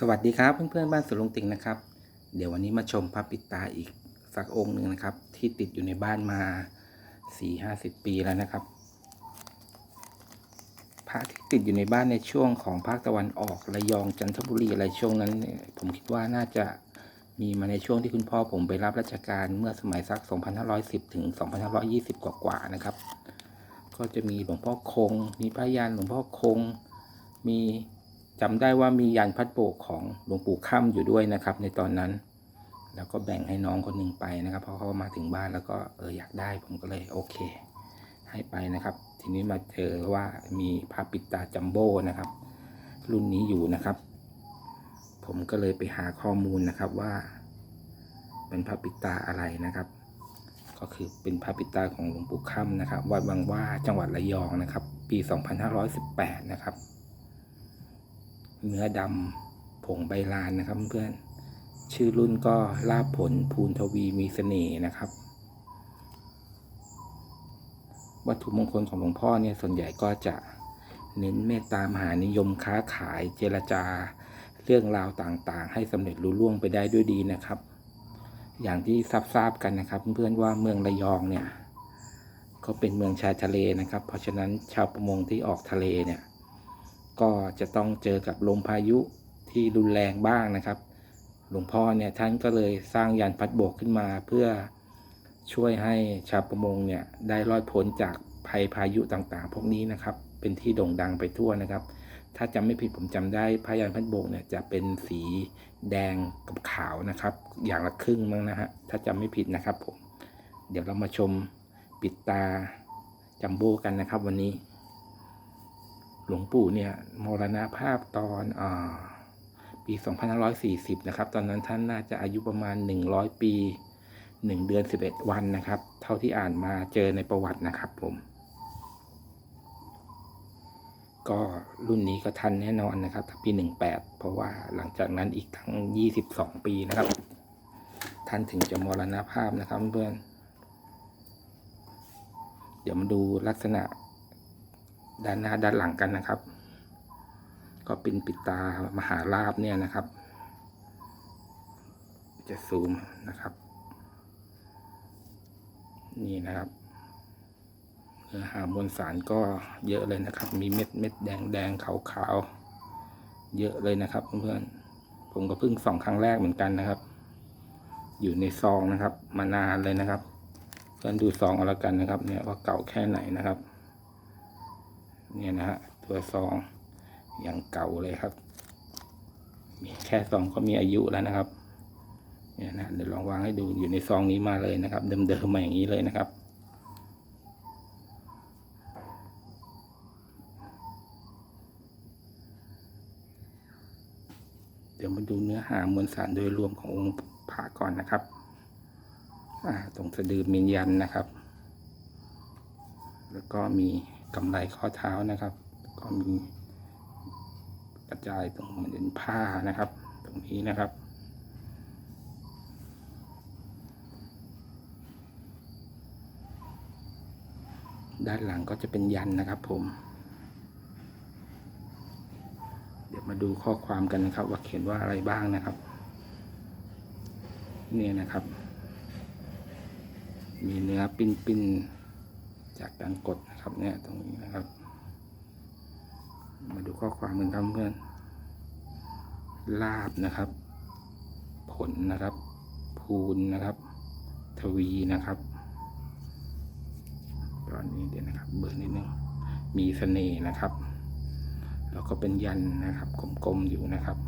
สวัสดีครับเพื่อนๆบ้านสวนลุงติงนะครับ เดี๋ยววันนี้มาชมพระปิตาอีกสักองค์หนึ่งนะครับ ที่ติดอยู่ในบ้านมาสี่ห้าสิบปีแล้วนะครับ พระที่ติดอยู่ในบ้านในช่วงของภาคตะวันออกระยองจันทบุรีอะไรช่วงนั้นเนี่ยผมคิดว่าน่าจะมีมาในช่วงที่คุณพ่อผมไปรับราชการเมื่อสมัยสัก 2510 ถึง 2520 กว่าๆนะครับ ก็จะมีหลวงพ่อคง มีพระยานหลวงพ่อคง มี จำได้ว่ามียานพัดโบกของหลวงปู่ค่ำอยู่ด้วยนะครับ ในตอนนั้น แล้วก็แบ่งให้น้องคนหนึ่งไปนะครับเพราะเขามาถึงบ้านแล้วก็เอออยากได้ผมก็เลยโอเค ให้ไปนะครับ ทีนี้มาเจอว่ามีพระปิดตาจัมโบ้นะครับ รุ่นนี้อยู่นะครับ ผมก็เลยไปหาข้อมูลนะครับว่า เป็นพระปิดตาอะไรนะครับก็คือเป็นพระปิตาของหลวงปู่ค่ำนะครับ วัดบางว่าจังหวัดระยองนะครับ ปี 2518 นะครับ เนื้อดำผงใบลานนะครับเพื่อนชื่อรุ่นก็ลาบผลภูนทวีมีเสน่ห์นะครับ วัตถุมงคลของหลวงพ่อเนี่ยส่วนใหญ่ก็จะเน้นเมตตามหานิยมค้าขายเจรจา เรื่องราวต่างๆ ให้สำเร็จลุล่วงไปได้ด้วยดีนะครับ อย่างที่ทราบๆกันนะครับ เพื่อนๆว่าเมืองระยองเนี่ยก็เป็นเมืองชายทะเลนะครับ เพราะฉะนั้นชาวประมงที่ออกทะเลเนี่ย ก็จะต้องเจอกับลมพายุที่รุนแรงบ้างนะครับ หลวงพ่อเนี่ยท่านก็เลยสร้างยานพัดโบกขึ้นมาเพื่อช่วยให้ชาวประมงเนี่ยได้รอดพ้นจากภัยพายุต่างๆ พวกนี้นะครับ เป็นที่โด่งดังไปทั่วนะครับ ถ้าจำไม่ผิดผมจำได้พระยานพัดโบกเนี่ยจะเป็นสีแดงกับขาวนะครับ อย่างละครึ่งมั้งนะฮะถ้าจำไม่ผิดนะครับผมเดี๋ยวเรามาชมปิดตาจัมโบ้กันนะครับวันนี้ หลวงปู่เนี่ยมรณภาพตอนอปี 2540 นะครับ ตอนนั้นท่านน่าจะอายุประมาณ 100 ปี 1 เดือน 11 วันนะครับ เท่าที่อ่านมาเจอในประวัตินะครับผม ก็รุ่นนี้ก็ทันแน่นอนนะครับถ้าปี 18 เพราะว่าหลังจากนั้นอีกทั้ง 22 ปีนะครับ ท่านถึงจะมรณภาพนะครับเพื่อน เดี๋ยวมาดูลักษณะ ด้านหน้าด้านหลังกันนะครับ ก็เป็นปิดตามหาลาบเนี่ยนะครับ จะซูมนะครับ นี่นะครับเนื้อหามวลสารก็เยอะเลยนะครับ มีเม็ดเม็ดแดงแดงขาวขาวเยอะเลยนะครับเพื่อนๆผมก็เพิ่งส่องครั้งแรกเหมือนกันนะครับ อยู่ในซองนะครับ มานานเลยนะครับเพื่อนดูซองเอาละกันนะครับ เนี่ยว่าเก่าแค่ไหนนะครับ เนี่ยนะฮะตัวซองอย่างเก่าเลยครับ มีแค่ซองก็มีอายุแล้วนะครับ เนี่ยนะเดี๋ยวลองวางให้ดูอยู่ในซองนี้มาเลยนะครับ เดิมๆมาอย่างนี้เลยนะครับเดี๋ยวมาดูเนื้อหามวลสารโดยรวมขององค์พระก่อนนะครับ ตรงสะดือมียันนะครับ แล้วก็มี กำไรข้อเท้านะครับ ก็มีกระจายตรงเหมือนผ้านะครับ ตรงนี้นะครับด้านหลังก็จะเป็นยันนะครับผม เดี๋ยวมาดูข้อความกันนะครับ ว่าเขียนว่าอะไรบ้างนะครับเนี่ยนะครับ มีเนื้อปิ้นปิ้นๆ จากการกดนะครับเนี่ยตรงนี้นะครับ มาดูข้อความกันครับเพื่อนลาบนะครับ ผลนะครับภูนนะครับ ทวีนะครับตอนนี้เดี๋ยวนะครับ เบอร์นิดนึงมีเสน่ห์นะครับ แล้วก็เป็นยันนะครับกลมๆอยู่นะครับ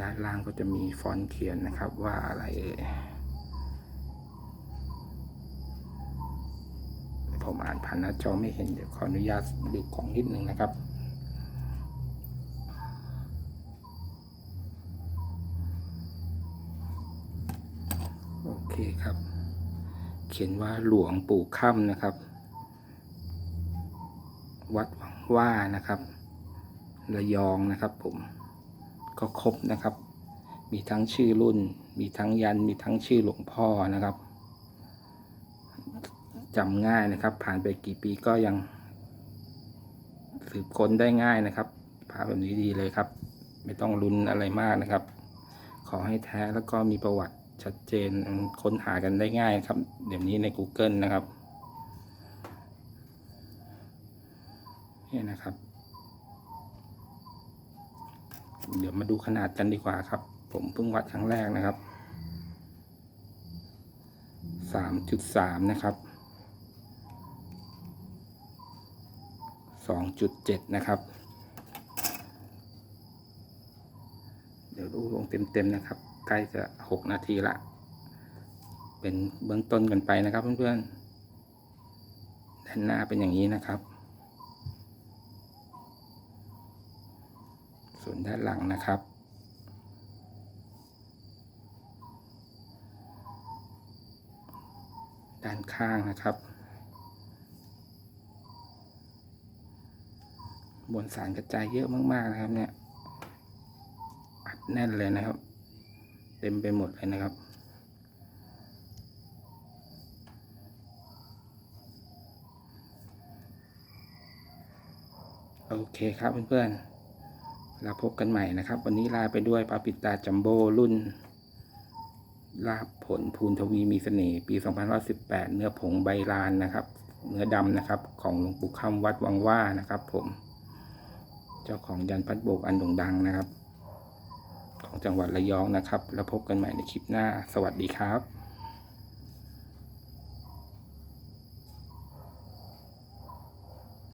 ด้านล่างก็จะมีฟอนต์เขียนนะครับว่าอะไรเอ่ย ผมอ่านผ่านหน้าจอไม่เห็นเดี๋ยวขออนุญาตดูกล่องนิดนึงนะครับโอเคครับ เขียนว่าหลวงปู่ค่ำนะครับ วัดหวังว่านะครับระยองนะครับผมก็ครบนะครับ มีทั้งชื่อรุ่น มีทั้งยัน มีทั้งชื่อหลวงพ่อนะครับ จำง่ายนะครับ ผ่านไปกี่ปีก็ยัง สืบค้นได้ง่ายนะครับพพแบบนี้ดีเลยครับ ไม่ต้องลุ้นอะไรมากนะครับ ขอให้แท้แล้วก็มีประวัติชัดเจนค้นหากันได้ง่ายครับ เดี๋ยวนี้ใน Google นะครับนี่นะครับ เดี๋ยวมาดูขนาดกันดีกว่าครับ ผมเพิ่งวัดครั้งแรกนะครับสามจุดสามนะครับ สองจุดเจ็ดนะครับ เดี๋ยวดูลงเต็มๆนะครับ ใกล้จะหกนาทีละ เป็นเบื้องต้นกันไปนะครับเพื่อนๆด้านหน้าเป็นอย่างนี้นะครับ ส่วนด้านหลังนะครับด้านข้างนะครับ บนสารกระจายเยอะมากๆนะครับ เนี่ยอัดแน่นเลยนะครับ เต็มไปหมดเลยนะครับโอเคครับเพื่อนๆเราพบกันใหม่นะครับ วันนี้ลาไปด้วยปาปิตาจัมโบ้รุ่น ลาบผลภูนทวีมีเสน่ห์ปี2018 เนื้อผงใบลานนะครับ เนื้อดำนะครับ ของหลวงปู่คำวัดวังว่านะครับผม เจ้าของยันพัดโบกอันโด่งดังนะครับ ของจังหวัดระยองนะครับ แล้วพบกันใหม่ในคลิปหน้า สวัสดีครับ